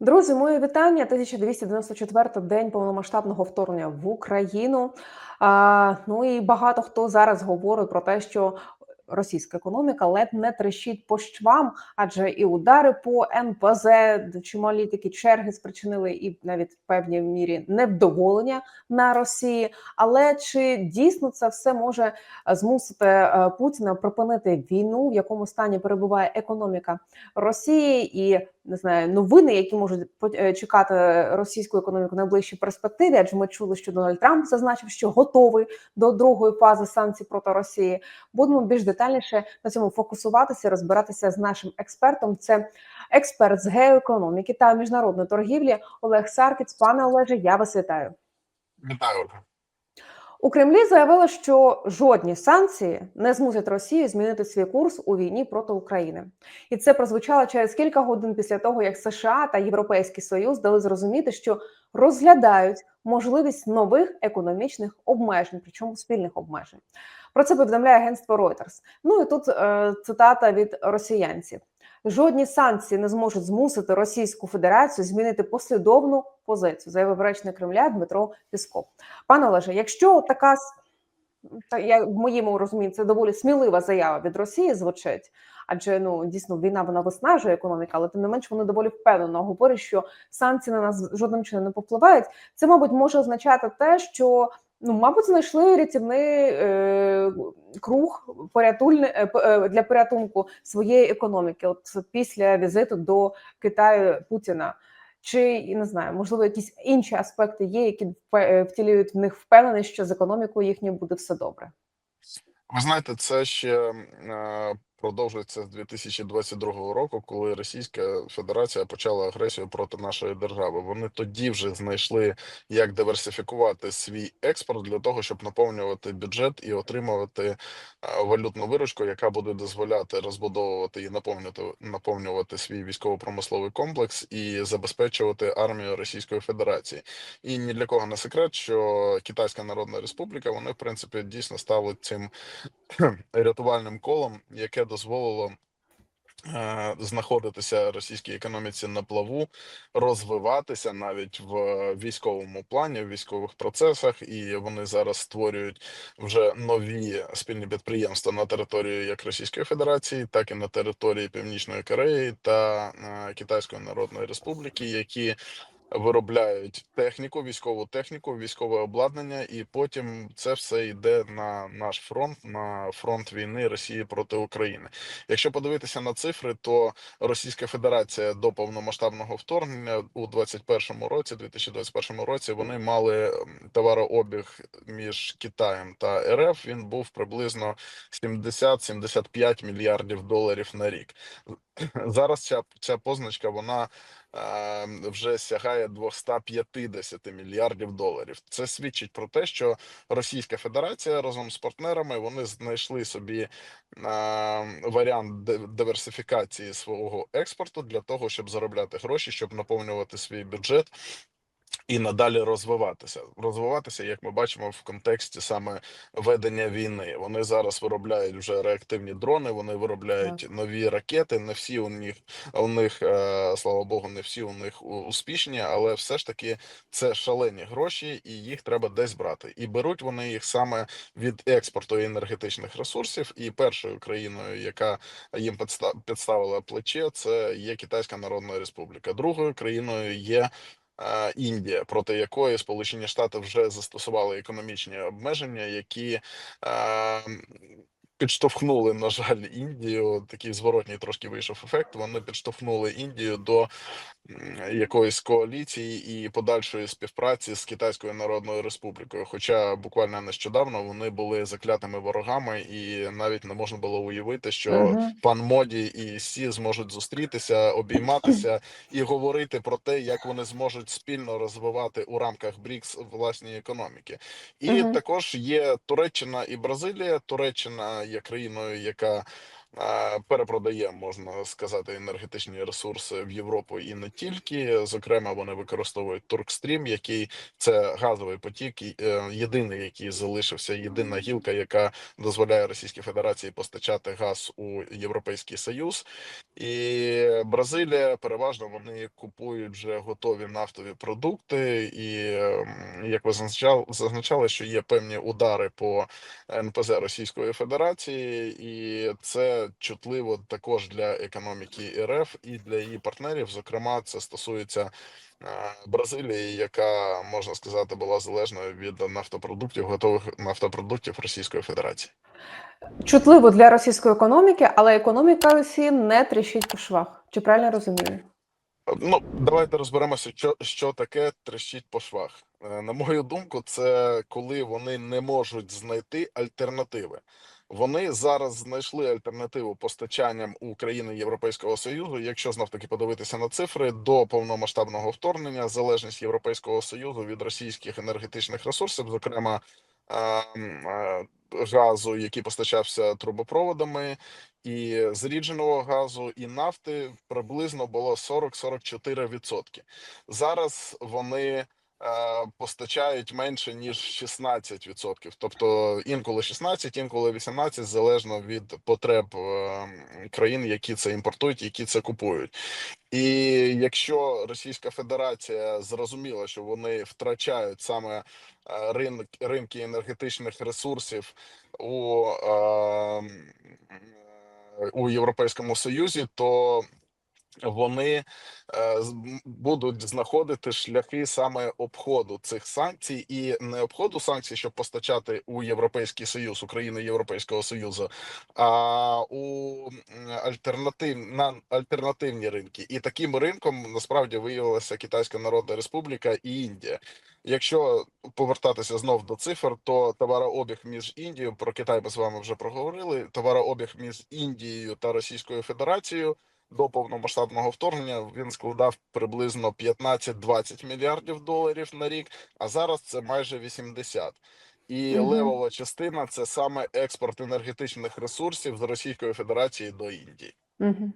Друзі, моє вітання. 1294 день повномасштабного вторгнення в Україну. А, ну і багато хто зараз говорить про те, що російська економіка ледь не трещить по швам, адже і удари по НПЗ, чималі такі черги спричинили, і навіть в певній мірі невдоволення на Росії. Але чи дійсно це все може змусити е, Путіна припинити війну, в якому стані перебуває економіка Росії і не знаю новини, які можуть е, чекати російську економіку в найближчій перспективі? Адже ми чули, що Дональд Трамп зазначив, що готовий до другої фази санкцій проти Росії. Будемо більш детальніше на цьому фокусуватися, розбиратися з нашим експертом. Це експерт з геоекономіки та міжнародної торгівлі Олег Саркіц. Пане Олеже, я вас вітаю. Вітаю. У Кремлі заявили, що жодні санкції не змусять Росію змінити свій курс у війні проти України, і це прозвучало через кілька годин після того, як США та Європейський Союз дали зрозуміти, що розглядають можливість нових економічних обмежень, причому спільних обмежень. Про це повідомляє агентство Reuters. Ну і тут е, цитата від росіянців. Жодні санкції не зможуть змусити Російську Федерацію змінити послідовну позицію, заявив речник Кремля Дмитро Пісков. Пане Олеже, якщо така та я в моєму розумінні це доволі смілива заява від Росії звучить, адже ну дійсно війна вона виснажує економіку, але тим не менш вони доволі впевнено говорять, що санкції на нас жодним чином не попливають. Це, мабуть, може означати те, що ну, мабуть, знайшли рятівний е, круг порятульний е, е, для порятунку своєї економіки. От після візиту до Китаю Путіна. Чи не знаю, можливо, якісь інші аспекти є, які е, втілюють в них впевненість, що з економікою їхньою буде все добре? Ви знаєте, це ще продовжується з 2022 року, коли Російська Федерація почала агресію проти нашої держави. Вони тоді вже знайшли як диверсифікувати свій експорт для того, щоб наповнювати бюджет і отримувати валютну виручку, яка буде дозволяти розбудовувати і наповнювати наповнювати свій військово-промисловий комплекс і забезпечувати армію Російської Федерації. І ні для кого не секрет, що Китайська Народна Республіка вони в принципі дійсно стали цим рятувальним колом, яке дозволило е, знаходитися російській економіці на плаву, розвиватися навіть в військовому плані, в військових процесах, і вони зараз створюють вже нові спільні підприємства на території як Російської Федерації, так і на території Північної Кореї та е, Китайської Народної Республіки, які виробляють техніку, військову техніку, військове обладнання, і потім це все йде на наш фронт, на фронт війни Росії проти України. Якщо подивитися на цифри, то Російська Федерація до повномасштабного вторгнення у 2021 році, 2021 році, вони мали товарообіг між Китаєм та РФ. Він був приблизно 70-75 мільярдів доларів на рік. Зараз ця ця позначка вона вже сягає 250 мільярдів доларів. Це свідчить про те, що Російська Федерація разом з партнерами вони знайшли собі е, варіант диверсифікації свого експорту для того, щоб заробляти гроші, щоб наповнювати свій бюджет і надалі розвиватися, розвиватися, як ми бачимо, в контексті саме ведення війни. Вони зараз виробляють вже реактивні дрони. Вони виробляють так. нові ракети. Не всі у них у них, е, слава Богу, не всі у них успішні, але все ж таки це шалені гроші, і їх треба десь брати. І беруть вони їх саме від експорту енергетичних ресурсів. І першою країною, яка їм підставила плече, це є Китайська Народна Республіка. Другою країною є. Індія, проти якої Сполучені Штати вже застосували економічні обмеження, які підштовхнули, на жаль, Індію. Такий зворотній трошки вийшов ефект. Вони підштовхнули Індію до якоїсь коаліції і подальшої співпраці з Китайською Народною Республікою. Хоча буквально нещодавно вони були заклятими ворогами, і навіть не можна було уявити, що -huh. пан моді і Сі зможуть зустрітися, обійматися і говорити про те, як вони зможуть спільно розвивати у рамках БРІКС власні економіки. І -huh. також є Туреччина і Бразилія. Туреччина є країною, яка перепродає, можна сказати, енергетичні ресурси в Європу і не тільки. Зокрема, вони використовують Туркстрім, який це газовий потік, е, єдиний, який залишився, єдина гілка, яка дозволяє Російській Федерації постачати газ у Європейський Союз. І Бразилія переважно вони купують вже готові нафтові продукти, і як ви зазначали, що є певні удари по НПЗ Російської Федерації, і це чутливо також для економіки РФ і для її партнерів. Зокрема, це стосується е, Бразилії, яка можна сказати була залежною від нафтопродуктів, готових нафтопродуктів Російської Федерації. Чутливо для російської економіки, але економіка Росії не тріщить по швах. Чи правильно розумію? Ну, давайте розберемося, що, що таке трещить по швах. Е, На мою думку, це коли вони не можуть знайти альтернативи. Вони зараз знайшли альтернативу постачанням у країни Європейського Союзу. Якщо знов таки подивитися на цифри до повномасштабного вторгнення, залежність Європейського Союзу від російських енергетичних ресурсів, зокрема газу, який постачався трубопроводами, і зрідженого газу, і нафти приблизно було 40-44%. Зараз вони постачають менше ніж 16%. Тобто інколи 16, інколи 18, залежно від потреб е, країн, які це імпортують, які це купують. І якщо Російська Федерація зрозуміла, що вони втрачають саме е, ринок ринки енергетичних ресурсів у, е, е, у Європейському Союзі, то вони е, будуть знаходити шляхи саме обходу цих санкцій і не обходу санкцій, щоб постачати у Європейський Союз, України Європейського Союзу, а у альтернатив на альтернативні ринки. І таким ринком насправді виявилася Китайська Народна Республіка і Індія. Якщо повертатися знов до цифр, то товарообіг між Індією про Китай ми з вами вже проговорили. Товарообіг між Індією та Російською Федерацією до повномасштабного вторгнення він складав приблизно 15-20 мільярдів доларів на рік, а зараз це майже 80. І Мгм. левова частина це саме експорт енергетичних ресурсів з Російської Федерації до Індії. Угу.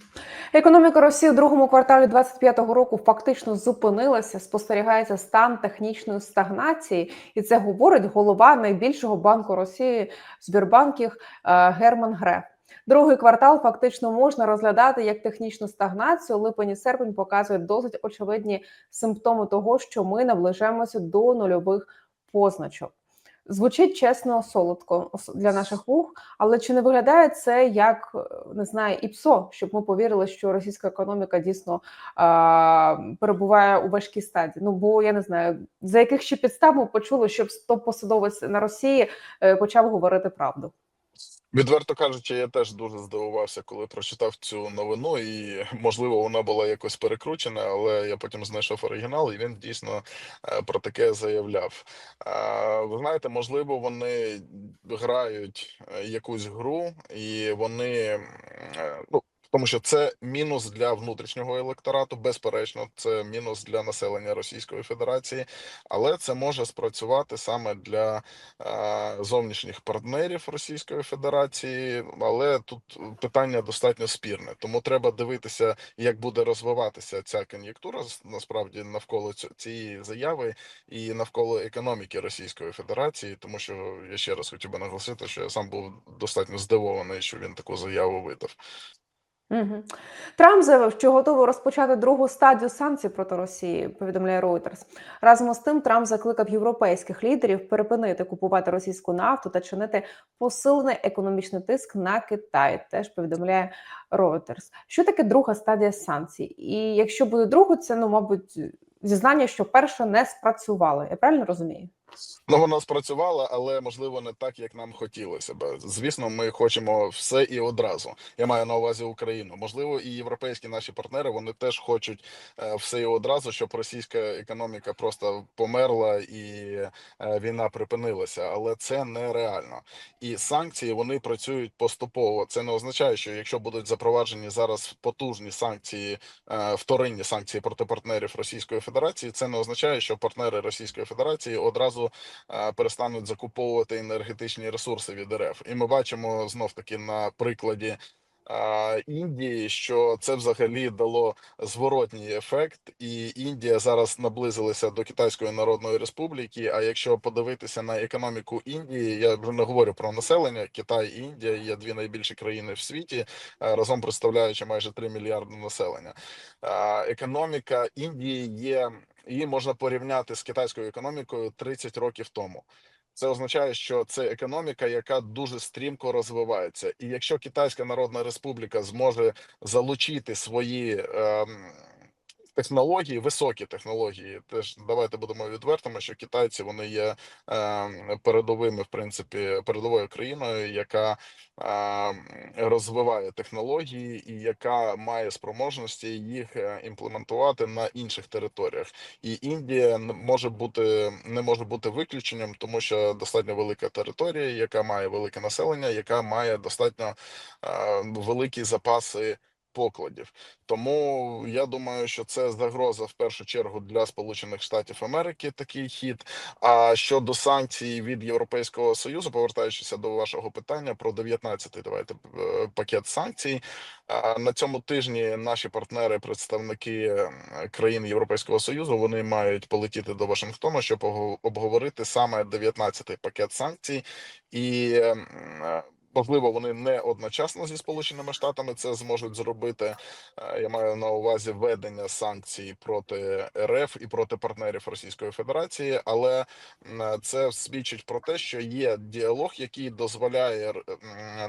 Економіка Росії у другому кварталі 2025 року фактично зупинилася. Спостерігається стан технічної стагнації, і це говорить голова найбільшого банку Росії Збірбанків е, Герман Греф. Другий квартал фактично можна розглядати як технічну стагнацію. Липень і серпень показують досить очевидні симптоми того, що ми наближаємося до нульових позначок. Звучить чесно солодко для наших вух, але чи не виглядає це як е, не знаю, ІПСО, щоб ми повірили, що російська економіка дійсно а, перебуває у важкій стадії? Ну бо я не знаю, за яких ще підстав ми почули, щоб топ-посадовець на Росії е, почав говорити правду. Відверто кажучи, я теж дуже здивувався, коли прочитав цю новину, і можливо вона була якось перекручена, але я потім знайшов оригінал, і він дійсно е, про таке заявляв. Ви знаєте, можливо, вони грають е, якусь гру, і вони е, ну. Тому що це мінус для внутрішнього електорату, безперечно, це мінус для населення Російської Федерації, але це може спрацювати саме для е, зовнішніх партнерів Російської Федерації. Але тут питання достатньо спірне, тому треба дивитися, як буде розвиватися ця кон'юнктура насправді навколо цієї заяви і навколо економіки Російської Федерації, тому що я ще раз хотів би наголосити, що я сам був достатньо здивований, що він таку заяву видав. Угу. Трамп заявив, що готовий розпочати другу стадію санкцій проти Росії. Повідомляє Reuters. Разом з тим, Трамп закликав європейських лідерів перепинити купувати російську нафту та чинити посилений економічний тиск на Китай. Теж повідомляє Reuters. Що таке друга стадія санкцій? І якщо буде другу, це ну мабуть зізнання, що перша не спрацювала. Я правильно розумію? Ну, вона спрацювала, але можливо не так, як нам хотілося б. Звісно, ми хочемо все і одразу. Я маю на увазі Україну. Можливо, і європейські наші партнери вони теж хочуть е, все і одразу, щоб російська економіка просто померла і е, війна припинилася. Але це нереально. І санкції вони працюють поступово. Це не означає, що якщо будуть запроваджені зараз потужні санкції, е, вторинні санкції проти партнерів Російської Федерації, це не означає, що партнери Російської Федерації одразу е, перестануть закуповувати енергетичні ресурси від РФ. І ми бачимо знов таки на прикладі Індії, що це взагалі дало зворотній ефект, і Індія зараз наблизилася до Китайської Народної Республіки. А якщо подивитися на економіку Індії, я вже не говорю про населення. Китай і Індія є дві найбільші країни в світі, разом представляючи майже 3 мільярди населення. Економіка Індії є її можна порівняти з китайською економікою 30 років тому. Це означає, що це економіка, яка дуже стрімко розвивається, і якщо Китайська Народна Республіка зможе залучити свої ем, технології, високі технології, теж давайте будемо відвертими, що китайці вони є ем, передовими, в принципі, передовою країною, яка ем, розвиває технології і яка має спроможності їх е, імплементувати на інших територіях. І Індія може бути не може бути виключенням, тому що достатньо велика територія, яка має велике населення, яка має достатньо е, великі запаси покладів. Тому я думаю, що це загроза в першу чергу для Сполучених Штатів Америки. Такий хід. А щодо санкцій від Європейського союзу, повертаючися до вашого питання про 19-й, давайте е, пакет санкцій. На цьому тижні наші партнери, представники е, країн Європейського союзу, вони мають полетіти до Вашингтону, щоб обговорити саме 19-й пакет санкцій, і е, можливо вони не одночасно зі Сполученими Штатами це зможуть зробити. Е, Я маю на увазі введення санкцій проти РФ і проти партнерів Російської Федерації, але це свідчить про те, що є діалог, який дозволяє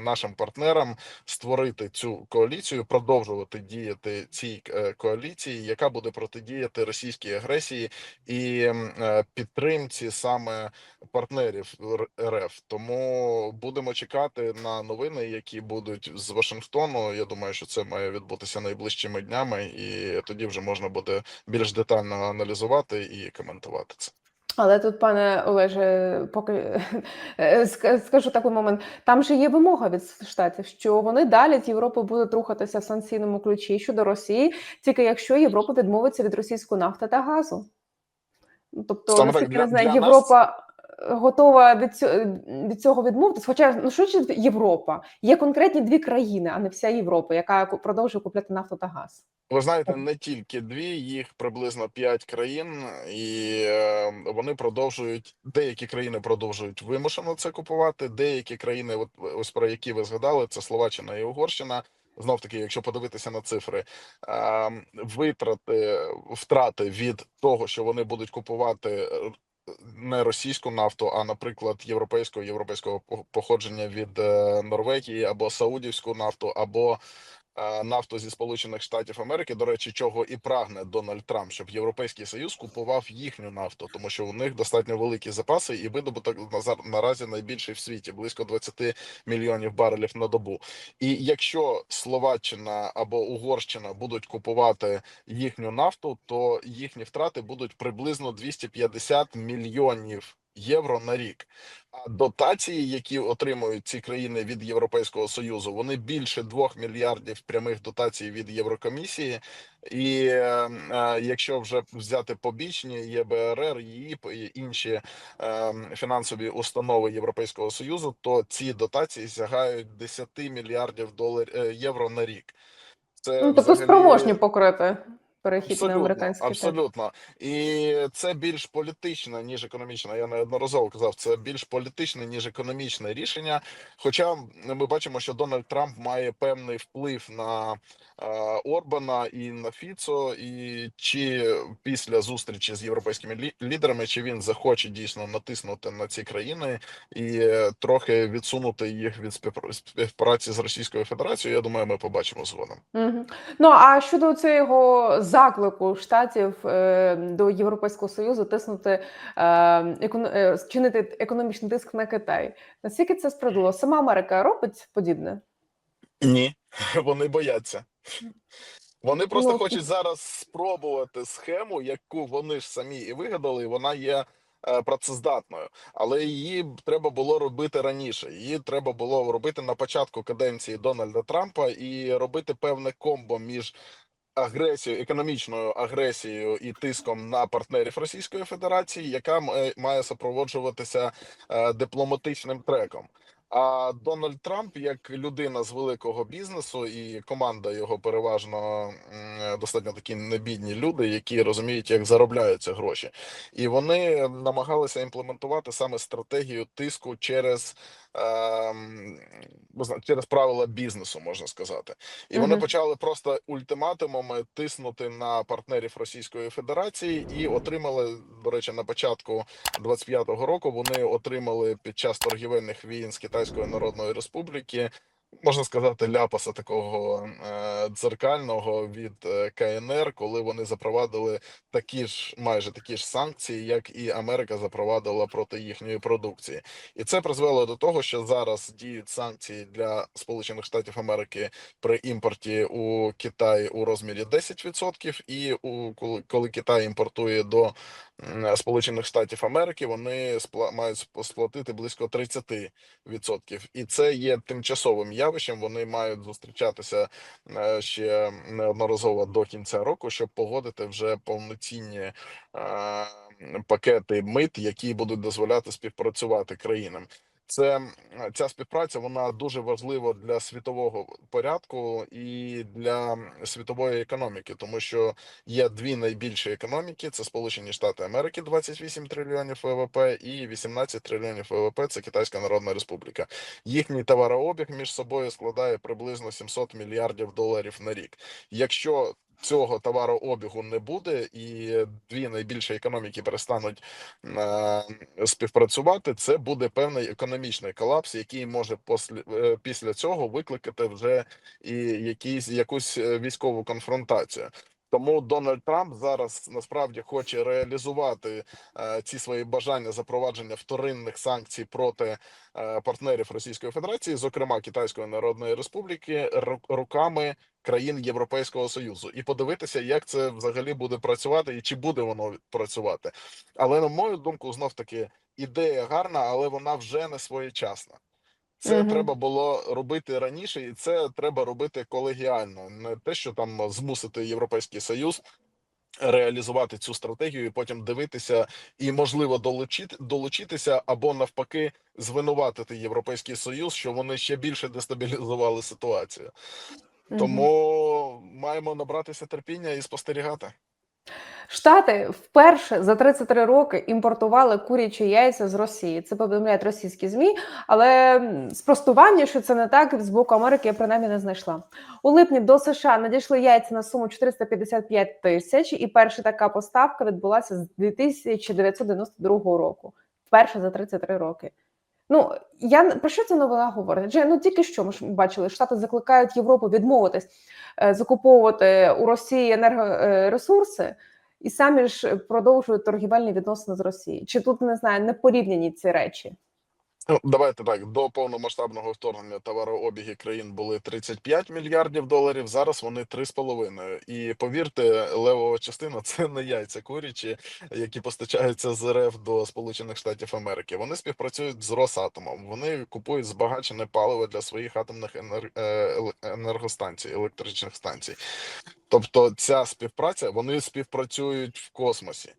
нашим партнерам створити цю коаліцію, продовжувати діяти цій е, коаліції, яка буде протидіяти російській агресії і е, підтримці саме партнерів РФ. Тому будемо чекати на новини, які будуть з Вашингтону. Я думаю, що це має відбутися найближчими днями, і тоді вже можна буде більш детально аналізувати і коментувати це. Але тут, пане Олеже, поки е, скажу такий момент. Там же є вимога від штатів, що вони далі з Європи будуть рухатися в санкційному ключі щодо Росії, тільки якщо Європа відмовиться від російської нафти та газу. Тобто, Саме так, для- нас- Європа е, готова від цього, від цього відмовитися. Хоча ну що ж Європа? Є конкретні дві країни, а не вся Європа, яка продовжує купляти нафту та газ. Ви знаєте, не тільки дві, їх приблизно п'ять країн, і е, вони продовжують. Деякі країни продовжують вимушено це купувати. Деякі країни, от ось про які ви згадали, це Словаччина і Угорщина. Знов таки, якщо подивитися на цифри, е, витрати втрати від того, що вони будуть купувати. Не російську нафту, а наприклад, європейського європейського по- походження від е, Норвегії або саудівську нафту, або нафту зі Сполучених Штатів Америки, до речі, чого і прагне Дональд Трамп, щоб Європейський Союз купував їхню нафту, тому що у них достатньо великі запаси, і видобуток наразі найбільший в світі близько 20 мільйонів барелів на добу. І якщо Словаччина або Угорщина будуть купувати їхню нафту, то їхні втрати будуть приблизно 250 мільйонів євро на рік. А дотації, які отримують ці країни від Європейського союзу, вони більше 2 мільярдів прямих дотацій від Єврокомісії. І е, е, якщо вже взяти побічні ЄБРР, ЄІП і інші е, фінансові установи Європейського союзу, то ці дотації сягають 10 мільярдів доларів е, євро на рік. Це Ну тобто взагалі- спроможні покрити перехід на Абсолютно, американський так. абсолютно. І це більш політичне, ніж економічне. Я неодноразово казав, це більш політичне, ніж економічне рішення. Хоча ми бачимо, що Дональд Трамп має певний вплив на е, Орбана і на Фіцо, і чи після зустрічі з європейськими лі- лідерами, чи він захоче дійсно натиснути на ці країни і трохи відсунути їх від співпра- співпраці з Російською Федерацією, я думаю, ми побачимо згодом. Мгм. Ну а щодо цього заклику штатів е, до Європейського союзу тиснути е, е, чинити економічний тиск на Китай, наскільки це справедливо? Сама Америка робить подібне? Ні, вони бояться. Вони просто Ну, хочуть зараз спробувати схему, яку вони ж самі і вигадали. і Вона є працездатною, але її треба було робити раніше. Її треба було робити на початку каденції Дональда Трампа і робити певне комбо між агресією, економічною агресією і тиском на партнерів Російської Федерації, яка має супроводжуватися е, дипломатичним треком. А Дональд Трамп, як людина з великого бізнесу, і команда його переважно достатньо такі небідні люди, які розуміють, як заробляються гроші, і вони намагалися імплементувати саме стратегію тиску через. Ем, знаєте, через правила бізнесу можна сказати, і вони почали просто ультиматумами тиснути на партнерів Російської Федерації і отримали, до речі, на початку 25-го року. Вони отримали під час торгівельних війн з Китайської Народної Республіки. Можна сказати, ляпаса такого е, дзеркального від е, КНР, коли вони запровадили такі ж майже такі ж санкції, як і Америка запровадила проти їхньої продукції, і це призвело до того, що зараз діють санкції для Сполучених Штатів Америки при імпорті у Китай у розмірі 10%, і у коли, коли Китай імпортує до Сполучених Штатів Америки, вони спла мають сплатити близько 30%. І це є тимчасовим явищем. Вони мають зустрічатися е, ще неодноразово до кінця року, щоб погодити вже повноцінні е, пакети мит, які будуть дозволяти співпрацювати країнам. Це ця співпраця вона дуже важлива для світового порядку і для світової економіки, тому що є дві найбільші економіки: це Сполучені Штати Америки, 28 трильйонів ВВП, і 18 трильйонів ВВП – це Китайська Народна Республіка. Їхній товарообіг між собою складає приблизно 700 мільярдів доларів на рік. Якщо Цього товарообігу не буде, і дві найбільші економіки перестануть е, співпрацювати. Це буде певний економічний колапс, який може після, після цього викликати вже і якісь якусь е, військову конфронтацію. Тому Дональд Трамп зараз насправді хоче реалізувати е, ці свої бажання запровадження вторинних санкцій проти е, партнерів Російської Федерації, зокрема Китайської Народної Республіки, руками країн Європейського Союзу, і подивитися, як це взагалі буде працювати, і чи буде воно працювати. Але на мою думку, знов таки ідея гарна, але вона вже не своєчасна. Це Мгм. треба було робити раніше, і це треба робити колегіально, не те, що там змусити Європейський Союз реалізувати цю стратегію, і потім дивитися і можливо долучити долучитися, або навпаки звинуватити Європейський Союз, що вони ще більше дестабілізували ситуацію. Тому маємо набратися терпіння і спостерігати. Штати вперше за 33 роки імпортували курячі яйця з Росії. Це повідомляють російські змі, але спростування, що це не так з боку Америки, я принаймні не знайшла. У липні до США надійшли яйця на суму 455 тисяч, і перша така поставка відбулася з 2992 року. Вперше за 33 роки. Ну я про що ця новина говорить? Адже ну тільки що ми ж бачили, штати закликають Європу відмовитись е, закуповувати у Росії енергоресурси, і самі ж продовжують торгівельні відносини з Росією. Чи тут не знаю, не порівняні ці речі? Ну, давайте так. До повномасштабного вторгнення товарообіги країн були 35 мільярдів доларів. Зараз вони 3,5. І повірте, левова частина це не яйця курячі, які постачаються з РФ до Сполучених Штатів Америки. Вони співпрацюють з Росатомом. Вони купують збагачене паливо для своїх атомних е, енергостанцій, електричних станцій. Тобто, ця співпраця вони співпрацюють в космосі.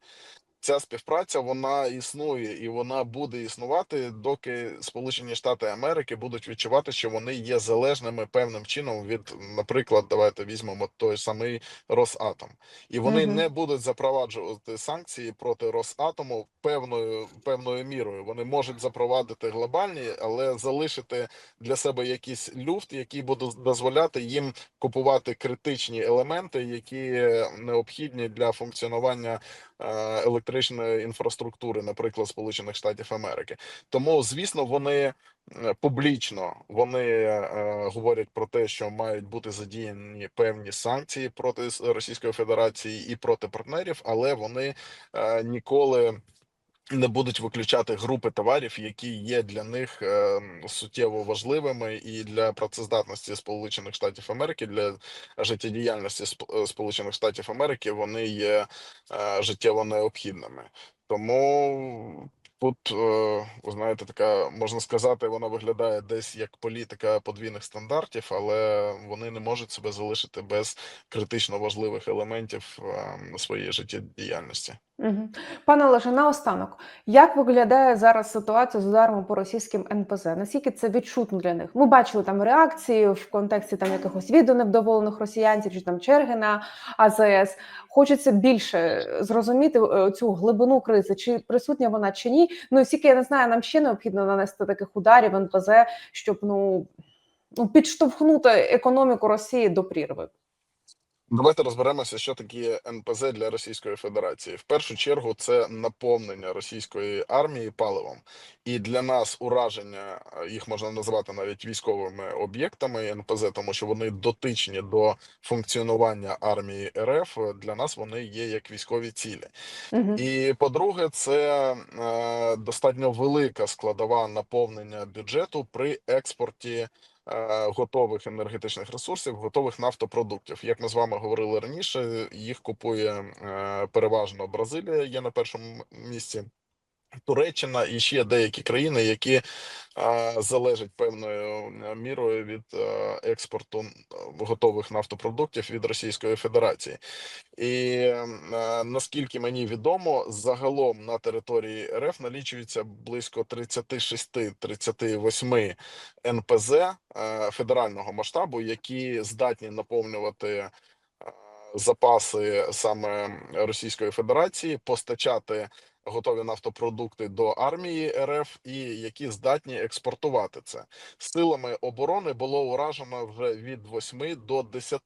Ця співпраця вона існує і вона буде існувати, доки Сполучені Штати Америки будуть відчувати, що вони є залежними певним чином від, наприклад, давайте візьмемо той самий Росатом, і вони Мгм. не будуть запроваджувати санкції проти Росатому певною певною мірою. Вони можуть запровадити глобальні, але залишити для себе якийсь люфт, який буде дозволяти їм купувати критичні елементи, які необхідні для функціонування е, електричної інфраструктури, наприклад, Сполучених Штатів Америки. Тому, звісно, вони е, публічно вони е, говорять про те, що мають бути задіяні певні санкції проти Російської Федерації і проти партнерів, але вони е, ніколи. Не будуть виключати групи товарів, які є для них е, суттєво важливими, і для працездатності Сполучених Штатів Америки для життєдіяльності е, Сполучених Штатів Америки вони є е, життєво необхідними. Тому тут, е, знаєте, така можна сказати, вона виглядає десь як політика подвійних стандартів, але вони не можуть себе залишити без критично важливих елементів е, своєї життєдіяльності. Пане Олеже, наостанок, як виглядає зараз ситуація з ударами по російським НПЗ? Наскільки це відчутно для них? Ми бачили там реакції в контексті там якихось відео невдоволених росіянців чи там черги на АЗС. Хочеться більше зрозуміти е, цю глибину кризи, чи присутня вона чи ні. Ну скільки я не знаю, нам ще необхідно нанести таких ударів НПЗ, щоб ну, ну підштовхнути економіку Росії до прірви. Давайте розберемося, що таке НПЗ для Російської Федерації. В першу чергу це наповнення російської армії паливом, і для нас ураження е, їх можна називати навіть військовими об'єктами НПЗ, тому що вони дотичні до функціонування армії РФ. Для нас вони є як військові цілі. Угу. І по-друге, це е, достатньо велика складова наповнення бюджету при експорті е, готових енергетичних ресурсів, готових нафтопродуктів. Як ми з вами говорили раніше, їх купує е, переважно Бразилія, є на першому місці. Туреччина і ще деякі країни, які а, залежать певною е, мірою від е, експорту готових нафтопродуктів від Російської Федерації. І е, наскільки мені відомо, загалом на території РФ налічується близько 36-38 НПЗ е, федерального масштабу, які здатні наповнювати е, запаси саме Російської Федерації, постачати готові нафтопродукти до армії РФ і які здатні експортувати це силами оборони було уражено вже від 8 до 10.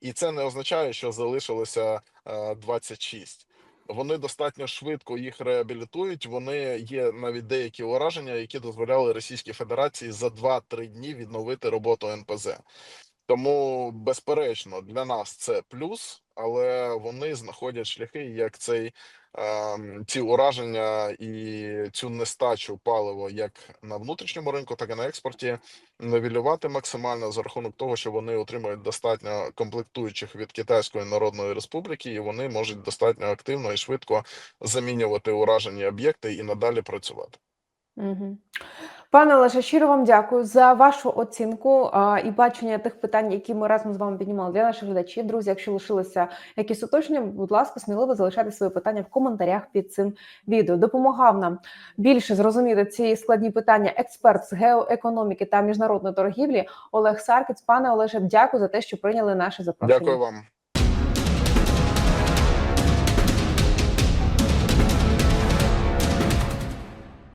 і це не означає, що залишилося е, 26. Вони достатньо швидко їх реабілітують. Вони є навіть деякі ураження, які дозволяли Російській Федерації за 2-3 дні відновити роботу НПЗ. Тому, безперечно, для нас це плюс, але вони знаходять шляхи, як цей ці ураження і цю нестачу палива як на внутрішньому ринку, так і на експорті навілювати максимально за рахунок того, що вони отримують достатньо комплектуючих від Китайської Народної Республіки, і вони можуть достатньо активно і швидко замінювати уражені об'єкти і надалі працювати. Угу. Пане Олеже, щиро вам дякую за вашу оцінку а, і бачення тих питань, які ми разом з вами піднімали для наших глядачів. Друзі, якщо лишилися якісь уточнення, будь ласка, сміливо залишайте свої питання в коментарях під цим відео. Допомагав нам більше зрозуміти ці складні питання. Експерт з геоекономіки та міжнародної торгівлі Олег Саркіц. Пане Олеже, дякую за те, що прийняли наше запрошення. Дякую вам.